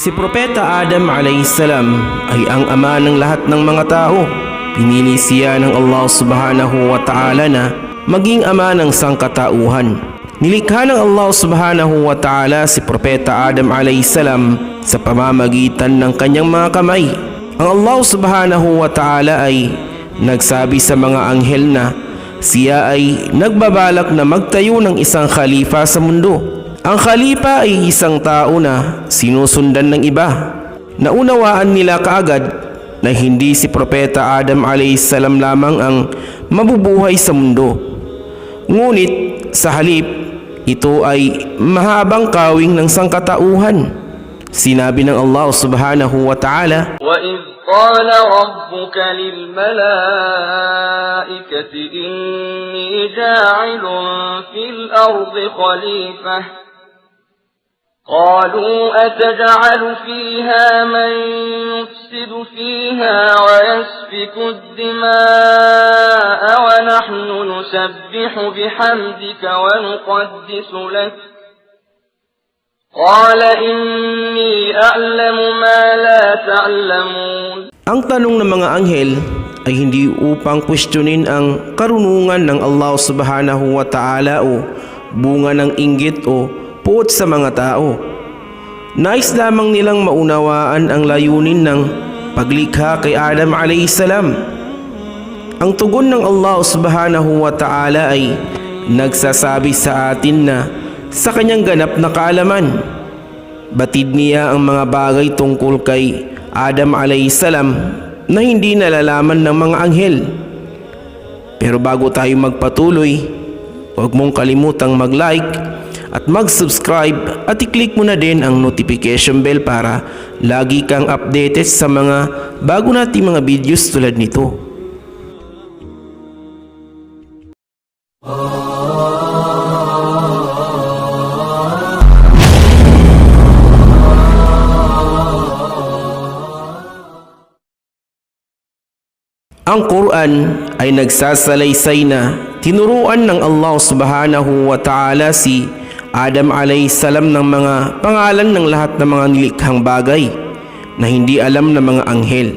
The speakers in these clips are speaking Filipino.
Si Propeta Adam alayhisalam ay ang ama ng lahat ng mga tao. Pinili siya ng Allah subhanahu wa ta'ala na maging ama ng sangkatauhan. Nilikha ng Allah subhanahu wa ta'ala si Propeta Adam alayhisalam sa pamamagitan ng kanyang mga kamay. Ang Allah subhanahu wa ta'ala ay nagsabi sa mga anghel na siya ay nagbabalak na magtayo ng isang khalifa sa mundo. Ang khalifa ay isang tao na sinusundan ng iba. Naunawaan nila kaagad na hindi si Propeta Adam alayhisalam lamang ang mabubuhay sa mundo. Ngunit sa halip, ito ay mahabang kawing ng sangkatauhan. Sinabi ng Allah subhanahu wa ta'ala, وإذ قال ربك للملائكة إني جاعل في الأرض خليفة قالوا أتجعل فيها من يفسد فيها ويسفك الدماء ونحن نسبح بحمدك ونقدس لك قال إني أعلم ما لا تعلمون Ang tanong ng mga anghel ay hindi upang questionin ang karunungan ng Allah subhanahu wa ta'ala o bunga ng inggit o puot sa mga tao. Nais lamang nilang maunawaan ang layunin ng paglikha kay Adam alayhisalam. Ang tugon ng Allah subhanahu wa ta'ala ay nagsasabi sa atin na sa kanyang ganap na kaalaman. Batid niya ang mga bagay tungkol kay Adam alayhisalam na hindi nalalaman ng mga anghel. Pero bago tayo magpatuloy, huwag mong kalimutang mag-like at mag-subscribe at i-click mo na din ang notification bell para lagi kang updated sa mga bago nating mga videos tulad nito. Ang Quran ay nagsasalaysay na tinuruan ng Allah subhanahu wa ta'ala si Adam salam ng mga pangalan ng lahat ng mga nilikhang bagay na hindi alam ng mga anghel.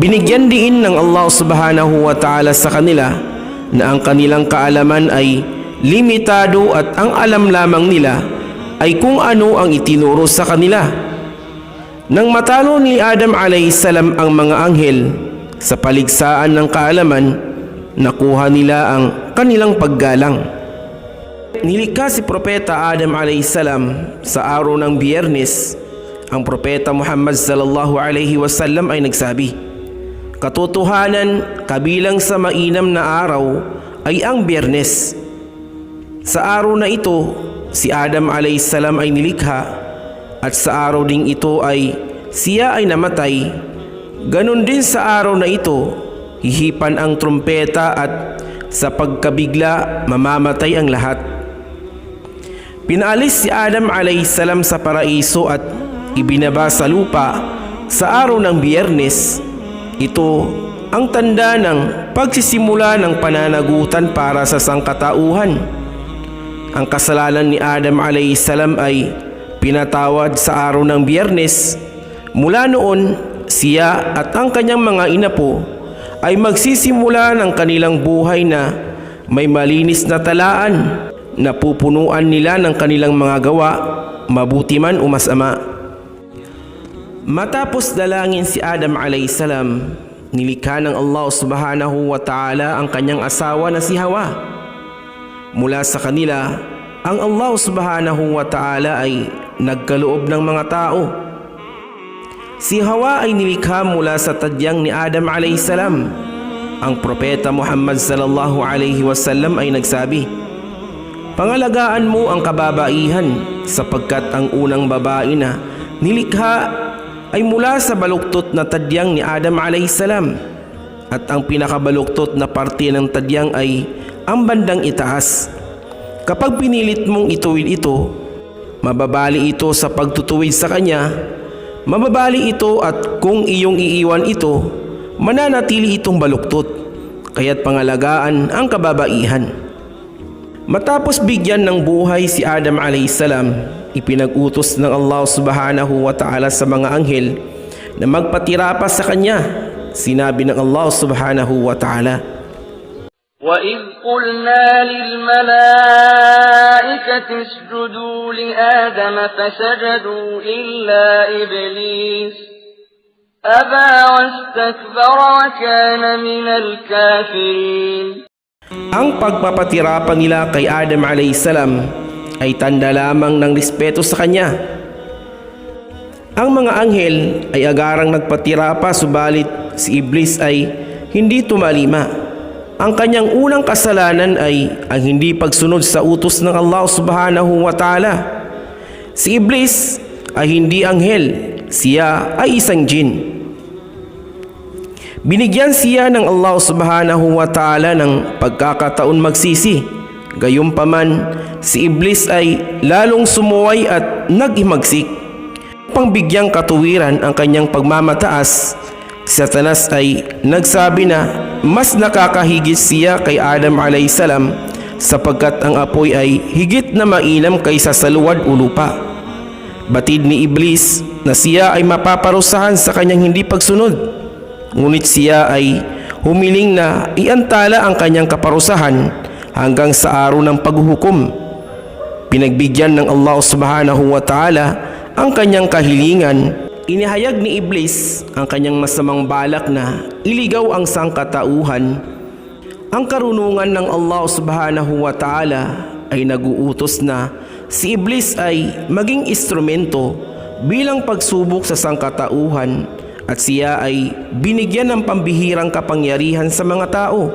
Binigyan din ng Allah subhanahu wa ta'ala sa kanila na ang kanilang kaalaman ay limitado at ang alam lamang nila ay kung ano ang itinuro sa kanila. Nang matalo ni Adam alayhisalam ang mga anghel sa paligsaan ng kaalaman, nakuha nila ang kanilang paggalang. Nilikha si Propeta Adam alayhisalam sa araw ng biyernes. Ang Propeta Muhammad sallallahu alaihi wasallam ay nagsabi, Katotohanan kabilang sa mainam na araw ay ang biyernes. Sa araw na ito, si Adam alayhisalam ay nilikha at sa araw ding ito ay siya ay namatay. Ganon din sa araw na ito, hihipan ang trumpeta at sa pagkabigla mamamatay ang lahat. Pinaalis si Adam alayhisalam sa paraiso at ibinaba sa lupa sa araw ng biyernes. Ito ang tanda ng pagsisimula ng pananagutan para sa sangkatauhan. Ang kasalanan ni Adam alayhisalam ay pinatawad sa araw ng biyernes. Mula noon, siya at ang kanyang mga inapo ay magsisimula ng kanilang buhay na may malinis na talaan na pupunuan nila ng kanilang mga gawa, mabuti man o masama. Matapos dalangin si Adam alayhisalam, nilikha ng Allah subhanahu wa ta'ala ang kanyang asawa na si Hawa. Mula sa kanila, ang Allah subhanahu wa ta'ala ay nagkaloob ng mga tao. Si Hawa ay nilikha mula sa tadyang ni Adam alayhisalam. Ang propeta Muhammad sallallahu alaihi wasallam ay nagsabi, Pangalagaan mo ang kababaihan sapagkat ang unang babae na nilikha ay mula sa baluktot na tadyang ni Adam alayhisalam at ang pinakabaluktot na parte ng tadyang ay ang bandang itaas. Kapag pinilit mong ituwid ito, mababali ito sa pagtutuwid sa kanya, mababali ito at kung iyong iiwan ito, mananatili itong baluktot, kaya't pangalagaan ang kababaihan. Matapos bigyan ng buhay si Adam alayhisalam, ipinag-utos ng Allah subhanahu wa ta'ala sa mga anghel na magpatira pa sa kanya. Sinabi ng Allah subhanahu wa ta'ala, وإذ قلنا للملائكة اسجدوا لآدم فسجدوا إلا إبليس أبى واستكبر وكان من الكافرين ang pagpapatira pa nila kay Adam salam ay tanda lamang ng respeto sa kanya. Ang mga anghel ay agarang nagpatira pa subalit si Iblis ay hindi tumalima. Ang kanyang unang kasalanan ay ang hindi pagsunod sa utos ng Allah subhanahu wa ta'ala. Si Iblis ay hindi anghel, siya ay isang jin. Binigyan siya ng Allah subhanahu wa ta'ala ng pagkakataon magsisi. Gayunpaman, si Iblis ay lalong sumuway at naghimagsik. Pangbigyang katuwiran ang kanyang pagmamataas, si Satanas ay nagsabi na mas nakakahigit siya kay Adam salam sapagkat ang apoy ay higit na mainam kaysa sa luwad o lupa. Batid ni Iblis na siya ay mapaparusahan sa kanyang hindi pagsunod. Ngunit siya ay humiling na iantala ang kanyang kaparusahan hanggang sa araw ng paghuhukom. Pinagbigyan ng Allah subhanahu wa ta'ala ang kanyang kahilingan. Inihayag ni Iblis ang kanyang masamang balak na iligaw ang sangkatauhan. Ang karunungan ng Allah subhanahu wa ta'ala ay naguutos na si Iblis ay maging instrumento bilang pagsubok sa sangkatauhan at siya ay binigyan ng pambihirang kapangyarihan sa mga tao.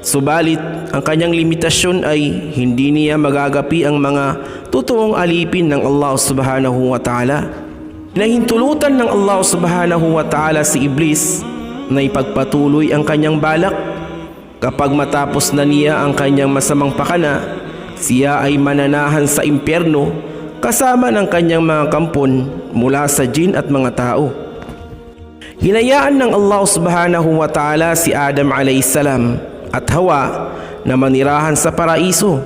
Subalit, ang kanyang limitasyon ay hindi niya magagapi ang mga totoong alipin ng Allah subhanahu wa ta'ala. Nahintulutan ng Allah subhanahu wa ta'ala si Iblis na ipagpatuloy ang kanyang balak. Kapag matapos na niya ang kanyang masamang pakana, siya ay mananahan sa impyerno kasama ng kanyang mga kampon mula sa jin at mga tao. Hinayaan ng Allah subhanahu wa ta'ala si Adam salam at Hawa na manirahan sa paraiso,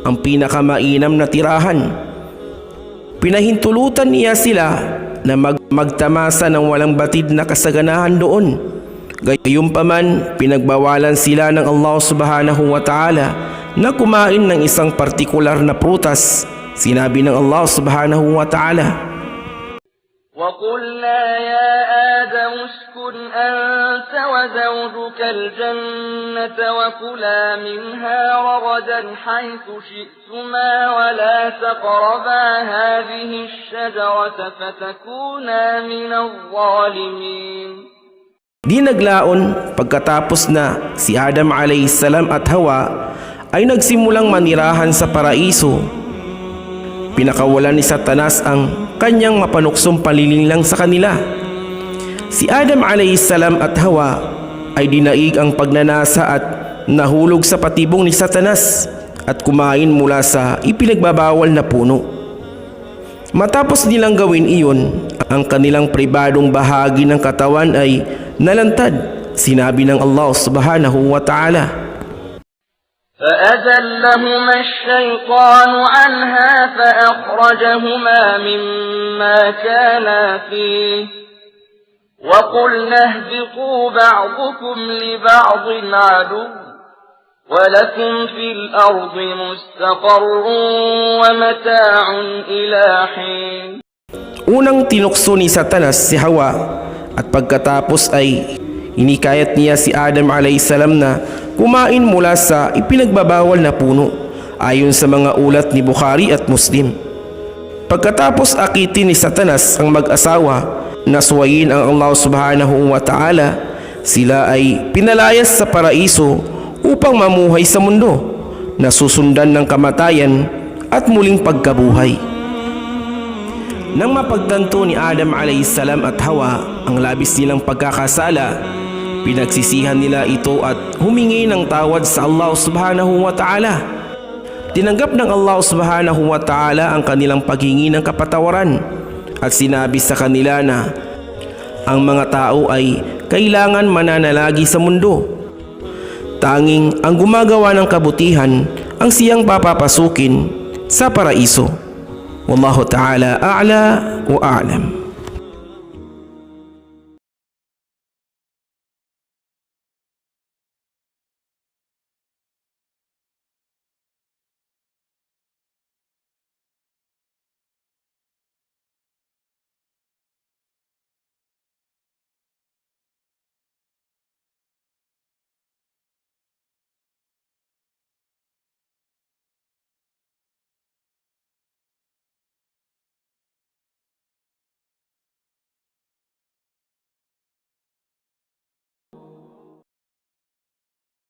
ang pinakamainam na tirahan. Pinahintulutan niya sila na mag magtamasa ng walang batid na kasaganahan doon. Gayunpaman, pinagbawalan sila ng Allah subhanahu wa ta'ala na kumain ng isang partikular na prutas. Sinabi ng Allah subhanahu wa ta'ala, وقلنا يا آدم اسكن أنت وزوجك الجنة وكلا منها رغدا حيث شئتما ولا تقربا هذه الشجرة فتكونا من الظالمين Di naglaon pagkatapos na si Adam salam at Hawa ay nagsimulang manirahan sa paraiso. Pinakawalan ni Satanas ang kanyang mapanuksong palilinlang sa kanila. Si Adam salam at Hawa ay dinaig ang pagnanasa at nahulog sa patibong ni Satanas at kumain mula sa ipinagbabawal na puno. Matapos nilang gawin iyon, ang kanilang pribadong bahagi ng katawan ay nalantad. Sinabi ng Allah subhanahu wa ta'ala. فأزلهما الشيطان عنها فأخرجهما مما كانا فيه. وقلنا اهبطوا بعضكم لبعض عدو ولكم في الأرض مستقر ومتاع إلى حين. Unang tinukso ni Satanas si Hawa at pagkatapos ay inikayat niya si Adam salam na kumain mula sa ipinagbabawal na puno ayon sa mga ulat ni Bukhari at Muslim. Pagkatapos akitin ni Satanas ang mag-asawa, naswayin ang Allah subhanahu wa ta'ala, sila ay pinalayas sa paraiso upang mamuhay sa mundo, nasusundan ng kamatayan at muling pagkabuhay. Nang mapagtanto ni Adam salam at Hawa ang labis nilang pagkakasala, pinagsisihan nila ito at humingi ng tawad sa Allah subhanahu wa ta'ala. Tinanggap ng Allah subhanahu wa ta'ala ang kanilang paghingi ng kapatawaran at sinabi sa kanila na ang mga tao ay kailangan mananalagi sa mundo. Tanging ang gumagawa ng kabutihan ang siyang papapasukin sa paraiso. Wallahu ta'ala a'la wa a'lam.